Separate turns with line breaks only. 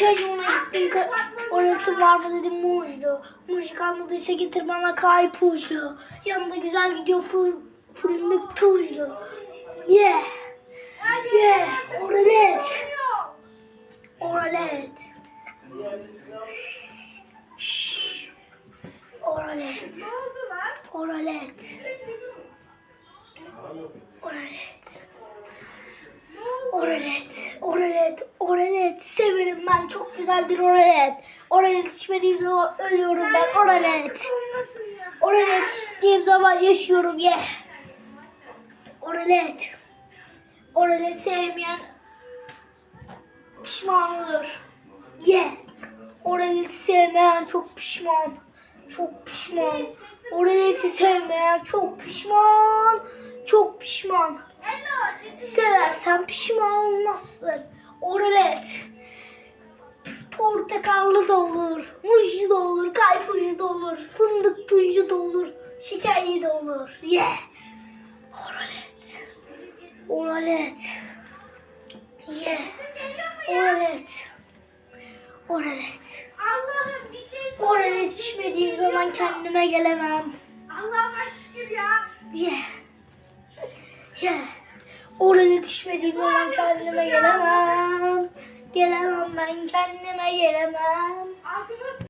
dedim ki orası var mı dedim muzlu. Muz kalmadıysa getir bana kaypuşlu. Yanında güzel gidiyor fız, fındık tuzlu. Ye. Ye. Oralet. Oralet. Şşş. Oralet. Oralet. Oralet. Oralet. Severim ben. Çok güzeldir oralet. Oralet içmediğim zaman ölüyorum ben. Oralet. Oralet içtiğim zaman yaşıyorum ye. Oralet. Oralet sevmeyen pişman olur. Ye. Oraleti sevmeyen çok pişman. Çok pişman. Oraleti sevmeyen çok pişman. Çok pişman. Seversen pişman olmazsın. Oralet. Portakallı da olur, muzlu da olur, kaypuzlu da olur, fındık tuzlu da olur, şekerli de olur. Ye. Oralet. Oralet. Ye. Oralet. Oralet.
Allah'ım bir şey
Oralet içmediğim zaman kendime gelemem.
Allah'ıma şükür ya.
Ye. Ye. Oralet içmediğim zaman kendime gelemem. Gelemem ben kendime gelemem.